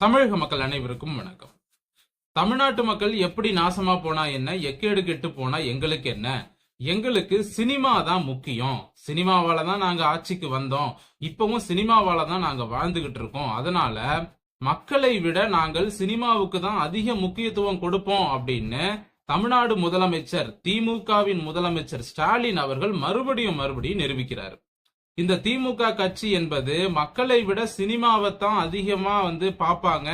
தமிழக மக்கள் அனைவருக்கும் வணக்கம். தமிழ்நாட்டு மக்கள் எப்படி நாசமா போனா என்ன எக்கேடு கெட்டு போனா எங்களுக்கு என்ன? எங்களுக்கு சினிமா தான் முக்கியம். சினிமாவால தான் நாங்க ஆட்சிக்கு வந்தோம். இப்பவும் சினிமாவால தான் நாங்க வாழ்ந்துகிட்டு இருக்கோம். அதனால மக்களை விட நாங்கள் சினிமாவுக்கு தான் அதிக முக்கியத்துவம் கொடுப்போம் அப்படின்னு தமிழ்நாடு முதலமைச்சர் திமுகவின் முதலமைச்சர் ஸ்டாலின் அவர்கள் மறுபடியும் மறுபடியும் நிரூபிக்கிறார். இந்த திமுக கட்சி என்பது மக்களை விட சினிமாவை தான் அதிகமா வந்து பார்ப்பாங்க.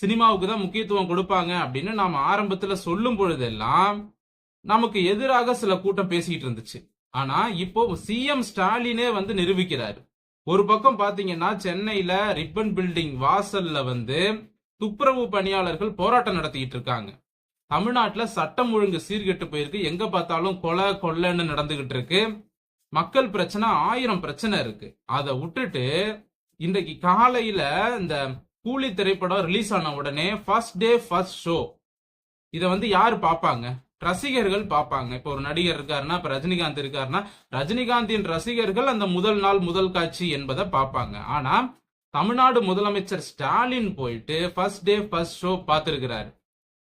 சினிமாவுக்கு தான் முக்கியத்துவம் கொடுப்பாங்க அப்படின்னு நாம ஆரம்பத்துல சொல்லும் பொழுதெல்லாம் நமக்கு எதிராக சில கூட்டம் பேசிக்கிட்டு இருந்துச்சு. ஆனா இப்போ சிஎம் ஸ்டாலினே வந்து நிரூபிக்கிறாரு. ஒரு பக்கம் பாத்தீங்கன்னா சென்னையில ரிப்பன் பில்டிங் வாசல்ல வந்து துப்புரவு பணியாளர்கள் போராட்டம் நடத்திக்கிட்டு இருக்காங்க. தமிழ்நாட்டுல சட்டம் ஒழுங்கு சீர்கெட்டு போயிருக்கு. எங்க பார்த்தாலும் கொலை கொள்ளைன்னு நடந்துகிட்டு இருக்கு. மக்கள் பிரச்சனை ஆயிரம் பிரச்சனை இருக்கு. அதை விட்டுட்டு இன்றைக்கு காலையில இந்த கூலி திரைப்படம் ரிலீஸ் ஆன உடனே ஃபர்ஸ்ட் டே ஃபர்ஸ்ட் ஷோ இதை வந்து யார் பார்ப்பாங்க ரசிகர்கள் பார்ப்பாங்க இப்போ ஒரு நடிகர் இருக்காருன்னா இப்ப ரஜினிகாந்த் இருக்காருன்னா ரஜினிகாந்தின் ரசிகர்கள் அந்த முதல் நாள் முதல் காட்சி என்பதை பார்ப்பாங்க ஆனா தமிழ்நாடு முதலமைச்சர் ஸ்டாலின் போயிட்டு ஃபர்ஸ்ட் டே ஃபர்ஸ்ட் ஷோ பார்த்திருக்கிறாரு.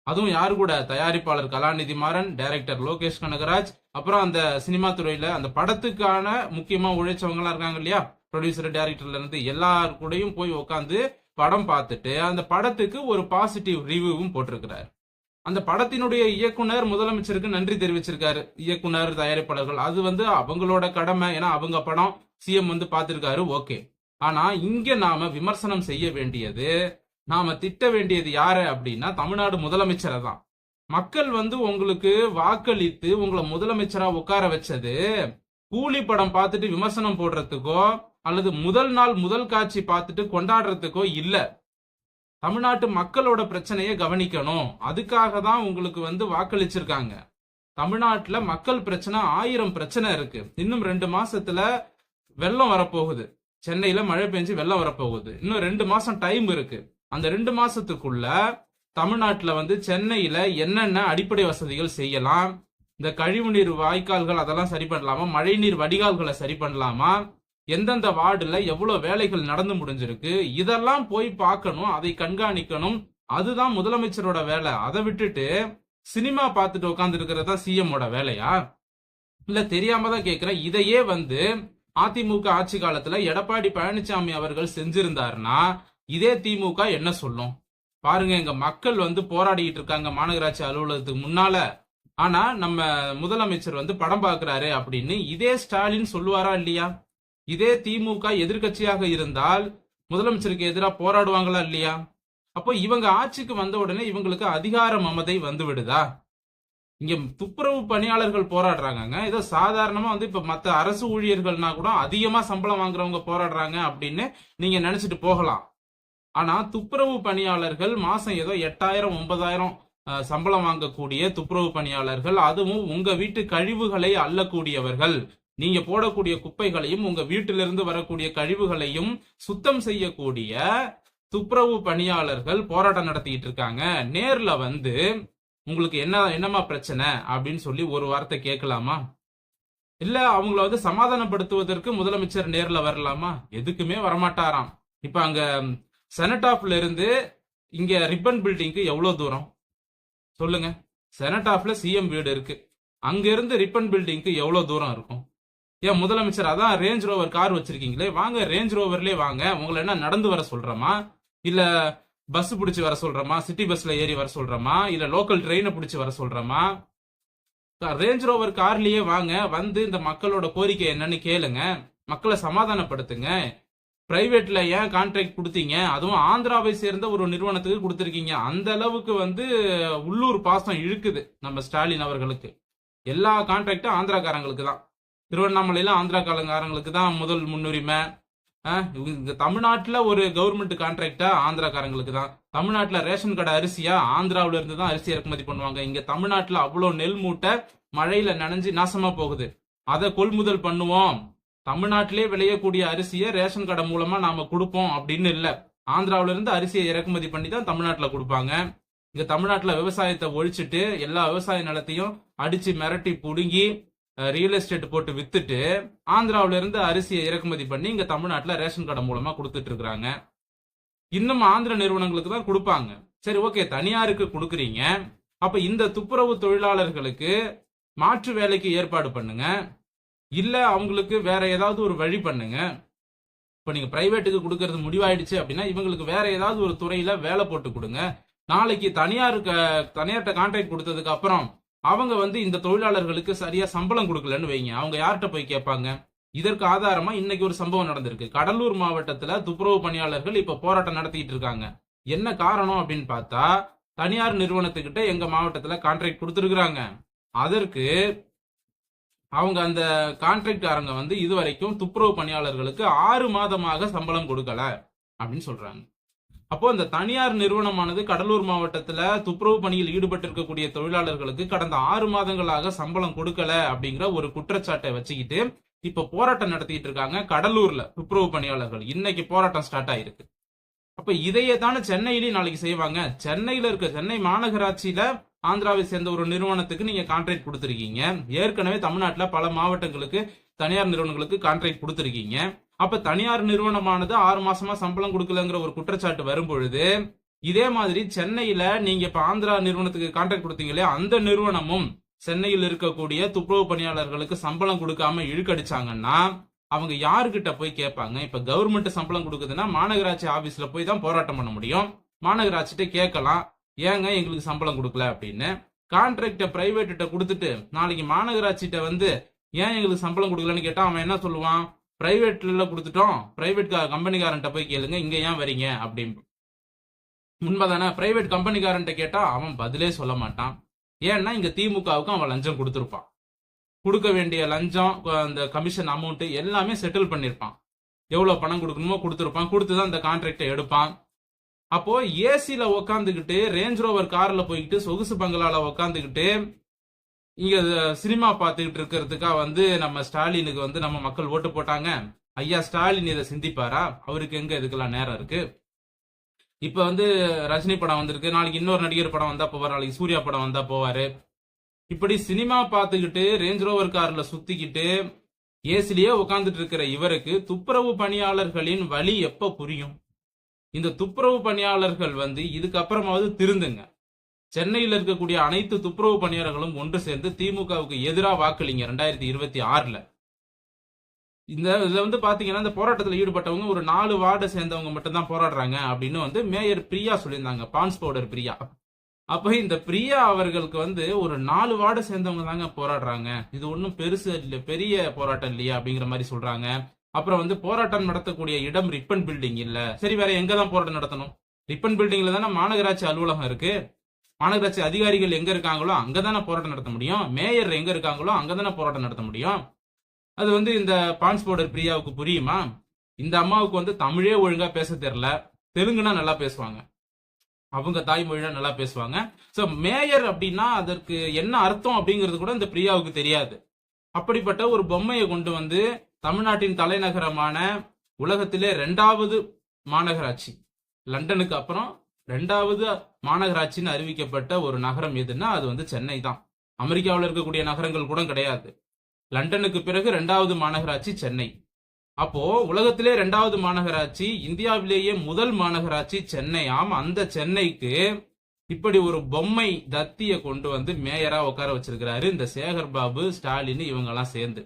அதுவும் யாரு கூட? தயாரிப்பாளர் கலாநிதி மாறன் டைரக்டர் லோகேஷ் கனகராஜ் அப்புறம் அந்த சினிமா துறையில அந்த படத்துக்கான முக்கியமா உழைச்சவங்களா இருக்காங்க இல்லையா? ப்ரொடியூசர் டைரக்டர்ல இருந்து எல்லார் கூடயும் போய் உட்காந்து படம் பார்த்துட்டு அந்த படத்துக்கு ஒரு பாசிட்டிவ் ரிவ்யூவும் போட்டிருக்கிறார். அந்த படத்தினுடைய இயக்குனர் முதலமைச்சருக்கு நன்றி தெரிவிச்சிருக்காரு. இயக்குனர் தயாரிப்பாளர்கள் அது வந்து அவங்களோட கடமை. ஏன்னா அவங்க படம் சிஎம் வந்து பார்த்திருக்காரு ஓகே. ஆனா இங்க நாம விமர்சனம் செய்ய வேண்டியது நாம திட்ட வேண்டியது யாரு அப்படின்னா தமிழ்நாடு முதலமைச்சரை தான். மக்கள் வந்து உங்களுக்கு வாக்களித்து உங்களை முதலமைச்சரா உட்கார வச்சது கூலி படம் பார்த்துட்டு விமர்சனம் போடுறதுக்கோ அல்லது முதல் நாள் முதல் காட்சி பார்த்துட்டு கொண்டாடுறதுக்கோ இல்ல. தமிழ்நாட்டு மக்களோட பிரச்சனையை கவனிக்கணும். அதுக்காக தான் உங்களுக்கு வந்து வாக்களிச்சிருக்காங்க. தமிழ்நாட்டில் மக்கள் பிரச்சனை ஆயிரம் பிரச்சனை இருக்கு. இன்னும் ரெண்டு மாசத்துல வெள்ளம் வரப்போகுது. சென்னையில மழை பெஞ்சு வெள்ளம் வரப்போகுது. இன்னும் ரெண்டு மாசம் டைம் இருக்கு. அந்த ரெண்டு மாசத்துக்குள்ள தமிழ்நாட்டில் வந்து சென்னையில என்னென்ன அடிப்படை வசதிகள் செய்யலாம்? இந்த கழிவுநீர் வாய்க்கால்கள் அதெல்லாம் சரி பண்ணலாமா? மழைநீர் வடிகால்களை சரி பண்ணலாமா? எந்தெந்த வார்டுல எவ்வளவு வேலைகள் நடந்து முடிஞ்சிருக்கு? இதெல்லாம் போய் பார்க்கணும் அதை கண்காணிக்கணும். அதுதான் முதலமைச்சரோட வேலை. அதை விட்டுட்டு சினிமா பார்த்துட்டு உட்கார்ந்து இருக்கிறதா சிஎம்மோட வேலையா? இல்ல தெரியாம தான் கேக்குறேன். இதையே வந்து அதிமுக ஆட்சி காலத்துல எடப்பாடி பழனிசாமி அவர்கள் செஞ்சிருந்தாருன்னா இதே திமுக என்ன சொல்லும்? பாருங்க எங்க மக்கள் வந்து போராடிக்கிட்டு இருக்காங்க மாநகராட்சி அலுவலகத்துக்கு முன்னால. ஆனா நம்ம முதலமைச்சர் வந்து படம் பாக்குறாரு அப்படின்னு இதே ஸ்டாலின் சொல்லுவாரா இல்லையா? இதே திமுக எதிர்க்கட்சியாக இருந்தால் முதலமைச்சருக்கு எதிராக போராடுவாங்களா இல்லையா? அப்போ இவங்க ஆட்சிக்கு வந்த உடனே இவங்களுக்கு அதிகார மமதை வந்து விடுதா? இங்க துப்புரவு பணியாளர்கள் போராடுறாங்கங்க. ஏதோ சாதாரணமா வந்து இப்ப மத்த அரசு ஊழியர்கள்னா கூட அதிகமா சம்பளம் வாங்குறவங்க போராடுறாங்க அப்படின்னு நீங்க நினைச்சிட்டு போகலாம். ஆனா துப்புரவு பணியாளர்கள் மாசம் ஏதோ எட்டாயிரம் ஒன்பதாயிரம் சம்பளம் வாங்கக்கூடிய துப்புரவு பணியாளர்கள் அதுவும் உங்க வீட்டு கழிவுகளை அள்ளக்கூடியவர்கள் நீங்க போடக்கூடிய குப்பைகளையும் உங்க வீட்டிலிருந்து வரக்கூடிய கழிவுகளையும் சுத்தம் செய்யக்கூடிய துப்புரவு பணியாளர்கள் போராட்டம் நடத்திட்டு இருக்காங்க. நேர்ல வந்து உங்களுக்கு என்ன என்னமா பிரச்சனை? அப்படின்னு சொல்லி ஒரு வார்த்தை கேட்கலாமா? இல்ல அவங்கள வந்து சமாதானப்படுத்துவதற்கு முதலமைச்சர் நேர்ல வரலாமா? எதுக்குமே வரமாட்டாராம். இப்ப அங்க செனட் இருந்து இங்க ரிப்பன் பில்டிங்க்கு எவ்வளவு தூரம்? சொல்லுங்க. செனட் சிஎம் வீடு இருக்கு. அங்க இருந்து ரிப்பன் பில்டிங்க்கு எவ்வளவு தூரம் இருக்கும்? ஏன் முதலமைச்சர் அதான் ரேஞ்ச் ரோவர் கார் வச்சிருக்கீங்களே? வாங்க ரேஞ்ச் ரோவர்லயே வாங்க. உங்களை என்ன நடந்து வர சொல்றோமா? இல்ல பஸ் பிடிச்சி வர சொல்றோமா? சிட்டி பஸ்ல ஏறி வர சொல்றோமா? இல்ல லோக்கல் ட்ரெயினை பிடிச்சி வர சொல்றோமா? ரேஞ்ச் ரோவர் கார்லயே வாங்க. வந்து இந்த மக்களோட கோரிக்கை என்னன்னு கேளுங்க. மக்களை சமாதானப்படுத்துங்க. பிரைவேட்ல ஏன் கான்ட்ராக்ட் கொடுத்தீங்க? அதுவும் ஆந்திராவை சேர்ந்த ஒரு நிறுவனத்துக்கு கொடுத்துருக்கீங்க. அந்த அளவுக்கு வந்து உள்ளூர் பாசம் இழுக்குது நம்ம ஸ்டாலின் அவர்களுக்கு. எல்லா கான்ட்ராக்டும் ஆந்திராக்காரங்களுக்கு தான். திருவண்ணாமலையில ஆந்திராக்காரங்களுக்கு தான் முதல் முன்னுரிமை. இந்த இங்க தமிழ்நாட்டுல ஒரு கவர்மெண்ட் கான்ட்ராக்டா ஆந்திராக்காரங்களுக்கு தான். தமிழ்நாட்டுல ரேஷன் கடை அரிசியா? ஆந்திராவில இருந்து தான் அரிசி இறக்குமதி பண்ணுவாங்க. இங்க தமிழ்நாட்டுல அவ்வளவு நெல் மூட்டை மழையில நனைஞ்சு நாசமா போகுது. அதை கொள்முதல் பண்ணுவோம். தமிழ்நாட்டிலே விளையக்கூடிய அரிசியை ரேஷன் கடை மூலமா நாம கொடுப்போம் அப்படின்னு இல்ல. ஆந்திராவில இருந்து அரிசியை இறக்குமதி பண்ணி தான் தமிழ்நாட்டுல கொடுப்பாங்க. இங்க தமிழ்நாட்டுல விவசாயத்தை ஒழிச்சிட்டு எல்லா விவசாய நிலத்தையும் அடிச்சு மிரட்டி புடுங்கி ரியல் எஸ்டேட் போட்டு வித்துட்டு ஆந்திராவில இருந்து அரிசியை இறக்குமதி பண்ணி இங்க தமிழ்நாட்டுல ரேஷன் கடை மூலமா கொடுத்துட்டு இருக்கிறாங்க. இன்னும் ஆந்திர நிறுவனங்களுக்கு தான் கொடுப்பாங்க. சரி ஓகே தனியாருக்கு கொடுக்குறீங்க. அப்ப இந்த துப்புரவு தொழிலாளர்களுக்கு மாற்று வேலைக்கு ஏற்பாடு பண்ணுங்க. இல்லை அவங்களுக்கு வேற ஏதாவது ஒரு வழி பண்ணுங்க. இப்போ நீங்கள் ப்ரைவேட்டுக்கு கொடுக்கறது முடிவாயிடுச்சு அப்படின்னா இவங்களுக்கு வேற ஏதாவது ஒரு துறையில் வேலை போட்டு கொடுங்க. நாளைக்கு தனியார் தனியார்கிட்ட கான்ட்ராக்ட் கொடுத்ததுக்கு அப்புறம் அவங்க வந்து இந்த தொழிலாளர்களுக்கு சரியா சம்பளம் கொடுக்கலன்னு வைங்க. அவங்க யார்கிட்ட போய் கேட்பாங்க? இதற்கு ஆதாரமா இன்னைக்கு ஒரு சம்பவம் நடந்திருக்கு. கடலூர் மாவட்டத்துல துப்புரவு பணியாளர்கள் இப்ப போராட்டம் நடத்திட்டு இருக்காங்க. என்ன காரணம் அப்படின்னு பார்த்தா தனியார் நிறுவனத்துக்கிட்ட எங்க மாவட்டத்துல கான்ட்ராக்ட் கொடுத்துருக்குறாங்க. அதற்கு அவங்க அந்த கான்ட்ராக்டாரங்க வந்து இதுவரைக்கும் துப்புரவு பணியாளர்களுக்கு ஆறு மாதமாக சம்பளம் கொடுக்கல அப்படின்னு சொல்றாங்க. அப்போ அந்த தனியார் நிறுவனமானது கடலூர் மாவட்டத்துல துப்புரவு பணியில் ஈடுபட்டு இருக்கக்கூடிய தொழிலாளர்களுக்கு கடந்த ஆறு மாதங்களாக சம்பளம் கொடுக்கல அப்படிங்கிற ஒரு குற்றச்சாட்டை வச்சுக்கிட்டு இப்ப போராட்டம் நடத்திட்டு இருக்காங்க கடலூர்ல துப்புரவு பணியாளர்கள். இன்னைக்கு போராட்டம் ஸ்டார்ட் ஆயிருக்கு. அப்ப இதையே தானே சென்னையிலயும் நாளைக்கு செய்வாங்க. சென்னையில இருக்க சென்னை மாநகராட்சியில ஆந்திராவை சேர்ந்த ஒரு நிறுவனத்துக்கு நீங்க கான்ட்ராக்ட் கொடுத்துருக்கீங்க. ஏற்கனவே தமிழ்நாட்டில் பல மாவட்டங்களுக்கு தனியார் நிறுவனங்களுக்கு கான்ட்ராக்ட் கொடுத்துருக்கீங்க. அப்ப தனியார் நிறுவனமானது ஆறு மாசமா சம்பளம் கொடுக்கலங்கிற ஒரு குற்றச்சாட்டு வரும்பொழுது இதே மாதிரி சென்னையில நீங்க இப்ப ஆந்திரா நிறுவனத்துக்கு கான்ட்ராக்ட் கொடுத்தீங்களே அந்த நிறுவனமும் சென்னையில் இருக்கக்கூடிய துப்புரவு பணியாளர்களுக்கு சம்பளம் கொடுக்காம இழுக்கடிச்சாங்கன்னா அவங்க யாருக்கிட்ட போய் கேட்பாங்க? இப்ப கவர்மெண்ட் சம்பளம் கொடுக்குதுன்னா மாநகராட்சி ஆபீஸ்ல போய் தான் போராட்டம் பண்ண முடியும். மாநகராட்சிட்ட கேட்கலாம். ஏங்க எங்களுக்கு சம்பளம் கொடுக்கல அப்படின்னு கான்ட்ராக்டை பிரைவேட்டிட்ட கொடுத்துட்டு நாளைக்கு மாநகராட்சிட்ட வந்து ஏன் எங்களுக்கு சம்பளம் கொடுக்கலன்னு கேட்டா அவன் என்ன சொல்லுவான்? பிரைவேட்ல கொடுத்துட்டோம். பிரைவேட் கம்பெனிக்காரன்ட்ட போய் கேளுங்க. இங்க ஏன் வரீங்க அப்படின்னு உண்மைதானே பிரைவேட் கம்பெனிக்காரன்ட்ட கேட்டா அவன் பதிலே சொல்ல மாட்டான். ஏன்னா இங்க திமுகவுக்கு அவன் லஞ்சம் கொடுத்துருப்பான். கொடுக்க வேண்டிய லஞ்சம் அந்த கமிஷன் அமௌண்ட் எல்லாமே செட்டில் பண்ணிருப்பான். எவ்வளவு பணம் கொடுக்கணுமோ கொடுத்துருப்பான். கொடுத்துதான் இந்த கான்ட்ராக்டை எடுப்பான். அப்போ ஏசியில உக்காந்துக்கிட்டு ரேஞ்ச் ரோவர் கார்ல போய்கிட்டு சொகுசு பங்களால உக்காந்துக்கிட்டு இங்க சினிமா பார்த்துக்கிட்டு இருக்கிறதுக்கா வந்து நம்ம ஸ்டாலினுக்கு வந்து நம்ம மக்கள் ஓட்டு போட்டாங்க. ஐயா ஸ்டாலின் இதை சிந்திப்பாரா? அவருக்கு எங்க இதுக்கெல்லாம் நேரம் இருக்கு? இப்ப வந்து ரஜினி படம் வந்திருக்கு. நாளைக்கு இன்னொரு நடிகர் படம் வந்தா போவார். நாளைக்கு சூர்யா படம் வந்தா போவாரு. இப்படி சினிமா பார்த்துக்கிட்டு ரேஞ்ச் ரோவர் கார்ல சுத்திக்கிட்டு ஏசிலேயே உட்காந்துட்டு இருக்கிற இவருக்கு துப்புரவு பணியாளர்களின் வழி எப்ப புரியும்? இந்த துப்புரவு பணியாளர்கள் வந்து இதுக்கப்புறமாவது திருந்துங்க. சென்னையில் இருக்கக்கூடிய அனைத்து துப்புரவு பணியாளர்களும் ஒன்று சேர்ந்து திமுகவுக்கு எதிராக வாக்களிங்க ரெண்டாயிரத்தி இருபத்தி ஆறுல. இந்த இதில் வந்து பார்த்தீங்கன்னா இந்த போராட்டத்தில் ஈடுபட்டவங்க ஒரு நாலு வார்டை சேர்ந்தவங்க மட்டும்தான் போராடுறாங்க அப்படின்னு வந்து மேயர் பிரியா சொல்லியிருந்தாங்க பான்ஸ் பவுடர் பிரியா. அப்போ இந்த பிரியா அவர்களுக்கு வந்து ஒரு நாலு வார்டை சேர்ந்தவங்க தாங்க போராடுறாங்க. இது ஒன்றும் பெருசு இல்லை பெரிய போராட்டம் இல்லையா அப்படிங்கிற மாதிரி சொல்றாங்க. அப்புறம் வந்து போராட்டம் நடத்தக்கூடிய இடம் ரிப்பன் பில்டிங் இல்ல. சரி வேற எங்க தான் போராட்டம் நடத்தணும்? ரிப்பன் பில்டிங்ல தானே மாநகராட்சி அலுவலகம் இருக்கு. மாநகராட்சி அதிகாரிகள் எங்க இருக்காங்களோ அங்கதானே போராட்டம் நடத்த முடியும். மேயர் எங்க இருக்காங்களோ அங்கதானே போராட்டம் நடத்த முடியும். அது வந்து இந்த பான்ஸ் பிரியாவுக்கு புரியுமா? இந்த அம்மாவுக்கு வந்து தமிழே ஒழுங்கா பேச தெரியல. தெலுங்குனா நல்லா பேசுவாங்க. அவங்க தாய்மொழினா நல்லா பேசுவாங்க. சோ மேயர் அப்படின்னா அதற்கு என்ன அர்த்தம் அப்படிங்கிறது கூட இந்த பிரியாவுக்கு தெரியாது. அப்படிப்பட்ட ஒரு பொம்மையை கொண்டு வந்து தமிழ்நாட்டின் தலைநகரமான உலகத்திலே ரெண்டாவது மாநகராட்சி. லண்டனுக்கு அப்புறம் ரெண்டாவது மாநகராட்சின்னு அறிவிக்கப்பட்ட ஒரு நகரம் எதுன்னா அது வந்து சென்னை தான். அமெரிக்காவில் இருக்கக்கூடிய நகரங்கள் கூட கிடையாது. லண்டனுக்கு பிறகு ரெண்டாவது மாநகராட்சி சென்னை. அப்போ உலகத்திலே ரெண்டாவது மாநகராட்சி இந்தியாவிலேயே முதல் மாநகராட்சி சென்னை. அந்த சென்னைக்கு இப்படி ஒரு பொம்மை தத்திய கொண்டு வந்து மேயரா உட்கார வச்சிருக்கிறாரு இந்த சேகர் பாபு ஸ்டாலின் இவங்க எல்லாம் சேர்ந்து.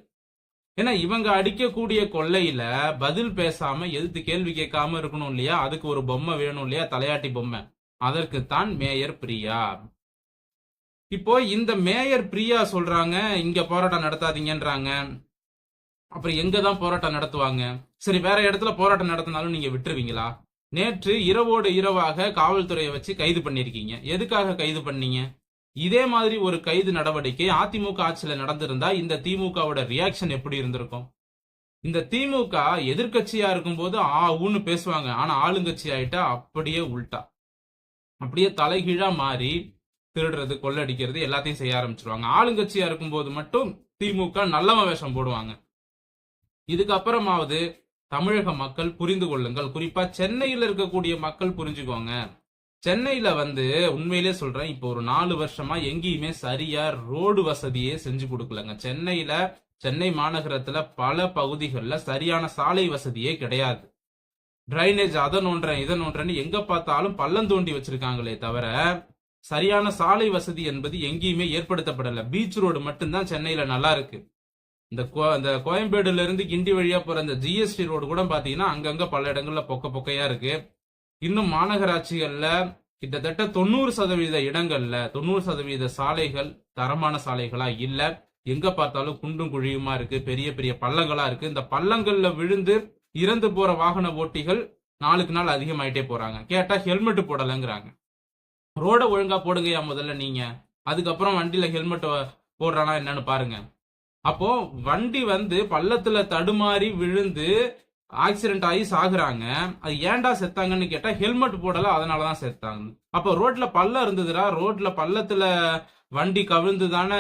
ஏன்னா இவங்க அடிக்கக்கூடிய கொள்ளையில பதில் பேசாம எதிர்த்து கேள்வி கேட்காம இருக்கணும் இல்லையா? அதுக்கு ஒரு பொம்மை வேணும் இல்லையா? தலையாட்டி பொம்மை. அதற்கு தான் மேயர் பிரியா. இப்போ இந்த மேயர் பிரியா சொல்றாங்க இங்க போராட்டம் நடத்தாதீங்கன்றாங்க. அப்புறம் எங்க தான் போராட்டம் நடத்துவாங்க? சரி வேற இடத்துல போராட்டம் நடத்தினாலும் நீங்க விட்டுருவீங்களா? நேற்று இரவோடு இரவாக காவல்துறையை வச்சு கைது பண்ணிருக்கீங்க எதுக்காக கைது பண்ணீங்க? இதே மாதிரி ஒரு கைது நடவடிக்கை அதிமுக ஆட்சியில நடந்திருந்தா இந்த திமுகவோட ரியாக்ஷன் எப்படி இருந்திருக்கும்? இந்த திமுக எதிர்கட்சியா இருக்கும்போது ஆ ஊன்னு பேசுவாங்க. ஆனா ஆளுங்கட்சி ஆயிட்டா அப்படியே உள்டா அப்படியே தலைகீழா மாறி திருடுறது கொள்ளடிக்கிறது எல்லாத்தையும் செய்ய ஆரம்பிச்சிருவாங்க. ஆளுங்கட்சியா இருக்கும்போது மட்டும் திமுக நல்லவ வேஷம் போடுவாங்க. இதுக்கப்புறமாவது தமிழக மக்கள் புரிந்து கொள்ளுங்கள். குறிப்பா சென்னையில் இருக்கக்கூடிய மக்கள் புரிஞ்சுக்கோங்க. சென்னையில வந்து உண்மையிலே சொல்றேன் இப்போ ஒரு நாலு வருஷமா எங்கேயுமே சரியா ரோடு வசதியே செஞ்சு கொடுக்கலங்க. சென்னையில சென்னை மாநகரத்துல பல பகுதிகளில் சரியான சாலை வசதியே கிடையாது. டிரைனேஜ் அதை நோன்றேன் இதை நோன்றேன்னு எங்க பார்த்தாலும் பள்ளம் தோண்டி வச்சிருக்காங்களே தவிர சரியான சாலை வசதி என்பது எங்கேயுமே ஏற்படுத்தப்படல. பீச் ரோடு மட்டும்தான் சென்னையில நல்லா இருக்கு. இந்த கோ- இந்த கோயம்பேடுல இருந்து கிண்டி வழியா போற அந்த ஜிஎஸ்டி ரோடு கூட பாத்தீங்கன்னா அங்கங்க பல இடங்கள்ல பொக்க பொக்கையா இருக்கு. இன்னும் மாநகராட்சிகள்ல கிட்டத்தட்ட தொண்ணூறு சதவீத இடங்கள்ல தொண்ணூறு சதவீத சாலைகள் தரமான சாலைகளா இல்ல. எங்க பார்த்தாலும் குண்டும் குழியுமா இருக்கு பெரிய பெரிய பள்ளங்களா இருக்கு. இந்த பள்ளங்கள்ல விழுந்து இறந்து போற வாகன ஓட்டிகள் நாளுக்கு நாள் அதிகமாயிட்டே போறாங்க. கேட்டா ஹெல்மெட் போடலங்கிறாங்க. ரோட ஒழுங்கா போடுங்கயா முதல்ல நீங்க. அதுக்கப்புறம் வண்டியில ஹெல்மெட் போடுறானா என்னன்னு பாருங்க. அப்போ வண்டி வந்து பள்ளத்துல தடுமாறி விழுந்து ஆக்சிடென்ட் ஆகி சாகுறாங்க. அது ஏன்டா செத்தாங்கன்னு கேட்டா ஹெல்மெட் போடல அதனாலதான் செத்தாங்க. அப்போ ரோட்ல பள்ளம் இருந்ததுடா ரோட்ல பள்ளத்துல வண்டி கவிழ்ந்து தானே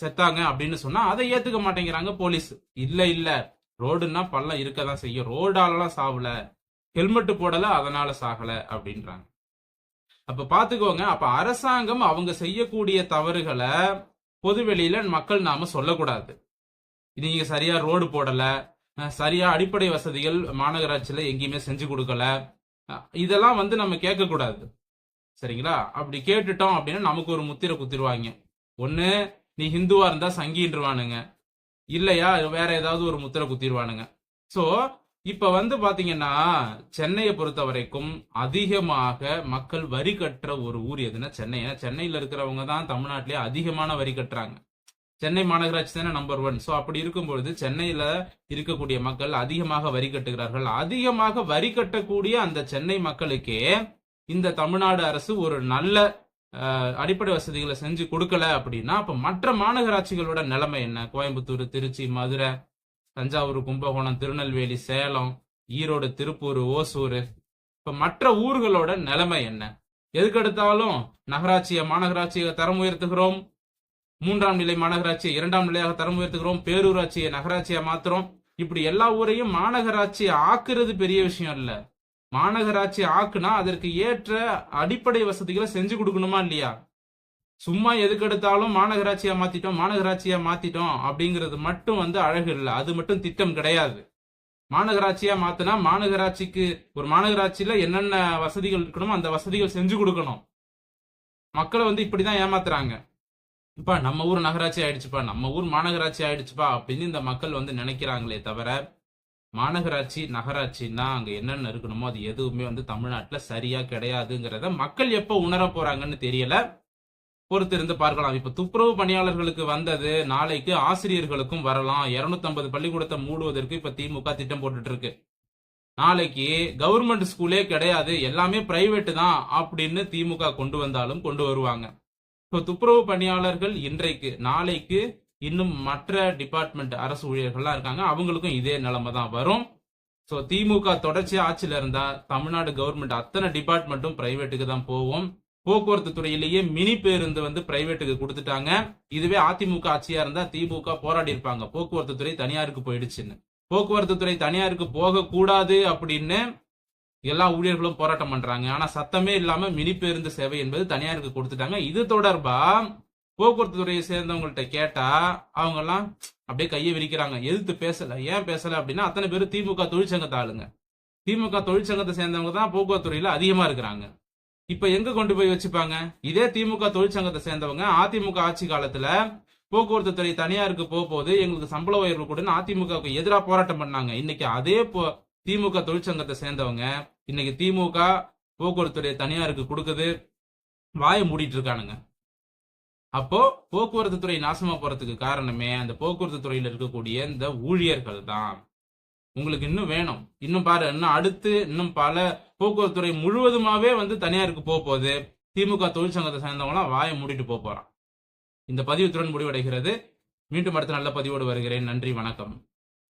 செத்தாங்க அப்படின்னு சொன்னா அதை ஏத்துக்க மாட்டேங்கிறாங்க போலீஸ். இல்ல இல்ல. ரோடுன்னா பள்ளம் இருக்க தான் செய்யும். ரோடாலலாம் சாவல. ஹெல்மெட் போடல அதனால சாகல அப்படின்றாங்க. அப்ப பாத்துக்கோங்க அப்ப அரசாங்கம் அவங்க செய்யக்கூடிய தவறுகளை பொதுவெளியில மக்கள் நாம சொல்லக்கூடாது. நீங்க சரியா ரோடு போடல சரியா அடிப்படை வசதிகள் மாநகராட்சியில எங்கேயுமே செஞ்சு கொடுக்கல. இதெல்லாம் வந்து நம்ம கேட்க கூடாது. சரிங்களா? அப்படி கேட்டுட்டோம் அப்படின்னா நமக்கு ஒரு முத்திரை குத்திடுவாங்க ஒண்ணு நீ ஹிந்துவா இருந்தா சங்கின்றுவானுங்க. இல்லையா? வேற ஏதாவது ஒரு முத்திரை குத்திடுவானுங்க சோ இப்ப வந்து பாத்தீங்கன்னா சென்னையை பொறுத்த வரைக்கும் அதிகமாக மக்கள் வரி கட்டுற ஒரு ஊர் எதுன்னா சென்னை. ஏன்னா சென்னையில இருக்கிறவங்க தான் தமிழ்நாட்டிலேயே அதிகமான வரி கட்டுறாங்க. சென்னை மாநகராட்சி தானே நம்பர் ஒன் ஸோ அப்படி இருக்கும்பொழுது சென்னையில இருக்கக்கூடிய மக்கள் அதிகமாக வரி கட்டுகிறார்கள். அதிகமாக வரி கட்டக்கூடிய அந்த சென்னை மக்களுக்கே இந்த தமிழ்நாடு அரசு ஒரு நல்ல அடிப்படை வசதிகளை செஞ்சு கொடுக்கல அப்படின்னா அப்ப மற்ற மாநகராட்சிகளோட நிலைமை என்ன? கோயம்புத்தூர் திருச்சி மதுரை தஞ்சாவூர் கும்பகோணம் திருநெல்வேலி சேலம் ஈரோடு திருப்பூர் ஓசூர். இப்ப மற்ற ஊர்களோட நிலைமை என்ன? எதுக்கெடுத்தாலும் நகராட்சியை மாநகராட்சியை தரம் உயர்த்துகிறோம். மூன்றாம் நிலை மாநகராட்சியை இரண்டாம் நிலையாக தரம் உயர்த்துகிறோம். பேரூராட்சியை நகராட்சியா மாத்துறோம். இப்படி எல்லா ஊரையும் மாநகராட்சி ஆக்குறது பெரிய விஷயம் இல்ல மாநகராட்சி ஆக்குனா அதற்கு ஏற்ற அடிப்படை வசதிகளை செஞ்சு கொடுக்கணுமா இல்லையா? சும்மா எதுக்கெடுத்தாலும் மாநகராட்சியா மாத்திட்டோம் மாநகராட்சியா மாத்திட்டோம் அப்படிங்கிறது மட்டும் வந்து அழகு இல்லை. அது மட்டும் திட்டம் கிடையாது. மாநகராட்சியா மாத்தினா மாநகராட்சிக்கு ஒரு மாநகராட்சியில என்னென்ன வசதிகள் இருக்கணுமோ அந்த வசதிகள் செஞ்சு கொடுக்கணும். மக்களை வந்து இப்படிதான் ஏமாத்துறாங்க. இப்பா நம்ம ஊர் நகராட்சி ஆயிடுச்சுப்பா நம்ம ஊர் மாநகராட்சி ஆயிடுச்சுப்பா அப்படின்னு இந்த மக்கள் வந்து நினைக்கிறாங்களே தவிர மாநகராட்சி நகராட்சின்னா அங்க என்னென்ன இருக்கணுமோ அது எதுவுமே வந்து தமிழ்நாட்டுல சரியா கிடையாதுங்கிறத மக்கள் எப்ப உணர போறாங்கன்னு தெரியல. பொறுத்திருந்து பார்க்கலாம். இப்ப துப்புரவு பணியாளர்களுக்கு வந்தது நாளைக்கு ஆசிரியர்களுக்கும் வரலாம். 250 பள்ளிக்கூடத்தை மூடுவதற்கு இப்ப திமுக திட்டம் போட்டுட்டு இருக்கு நாளைக்கு கவர்மெண்ட் ஸ்கூலே கிடையாது எல்லாமே பிரைவேட் தான் அப்படின்னு திமுக கொண்டு வந்தாலும் கொண்டு வருவாங்க. இப்போ துப்புரவு பணியாளர்கள் இன்றைக்கு நாளைக்கு இன்னும் மற்ற டிபார்ட்மெண்ட் அரசு ஊழியர்கள்லாம் இருக்காங்க. அவங்களுக்கும் இதே நிலைமை தான் வரும். ஸோ திமுக தொடர்ச்சி ஆட்சியில் இருந்தா தமிழ்நாடு கவர்மெண்ட் அத்தனை டிபார்ட்மெண்ட்டும் பிரைவேட்டுக்கு தான் போவோம் போக்குவரத்து துறையிலேயே மினி பேருந்து வந்து பிரைவேட்டுக்கு கொடுத்துட்டாங்க. இதுவே அதிமுக ஆட்சியா இருந்தா திமுக போராடி இருப்பாங்க. போக்குவரத்து துறை தனியாருக்கு போயிடுச்சுன்னு. போக்குவரத்து துறை தனியாருக்கு போக கூடாது அப்படின்னு எல்லா ஊழியர்களும் போராட்டம் பண்றாங்க. ஆனா சத்தமே இல்லாம மினி பேருந்து சேவை என்பது தனியாருக்கு கொடுத்துட்டாங்க. இது தொடர்பா போக்குவரத்து துறையை சேர்ந்தவங்கள்ட்ட கேட்டா அவங்க எல்லாம் அப்படியே கையை விரிக்கிறாங்க. எதிர்த்து பேசல. ஏன் பேசல அப்படின்னா அத்தனை பேரும் திமுக தொழிற்சங்கத்தை ஆளுங்க. திமுக தொழிற்சங்கத்தை சேர்ந்தவங்க தான் போக்குவரத்து துறையில அதிகமா இருக்கிறாங்க. இப்ப எங்க கொண்டு போய் வச்சுப்பாங்க? இதே திமுக தொழிற்சங்கத்தை சேர்ந்தவங்க அதிமுக ஆட்சி காலத்துல போக்குவரத்து துறை தனியாருக்கு போக போது எங்களுக்கு சம்பள உயர்வு கொடுன்னு அதிமுகவுக்கு எதிராக போராட்டம் பண்ணாங்க. இன்னைக்கு அதே போ திமுக தொழிற்சங்கத்தை சேர்ந்தவங்க இன்னைக்கு திமுக போக்குவரத்துறை தனியாருக்கு கொடுக்குது. வாயை மூடிட்டு இருக்கானுங்க அப்போ போக்குவரத்து துறை நாசமா போறதுக்கு காரணமே அந்த போக்குவரத்து துறையில இருக்கக்கூடிய இந்த ஊழியர்கள் தான். உங்களுக்கு இன்னும் வேணும். இன்னும் பாரு இன்னும் அடுத்து இன்னும் பல போக்குவரத்து துறை முழுவதுமாவே வந்து தனியாருக்கு போக போகுது. திமுக தொழிற்சங்கத்தை சேர்ந்தவங்களாம் வாயை மூடிட்டு போக போறான். இந்த பதிவுத்துடன் முடிவடைகிறது. மீண்டும் அடுத்த நல்ல பதிவோடு வருகிறேன். நன்றி வணக்கம்.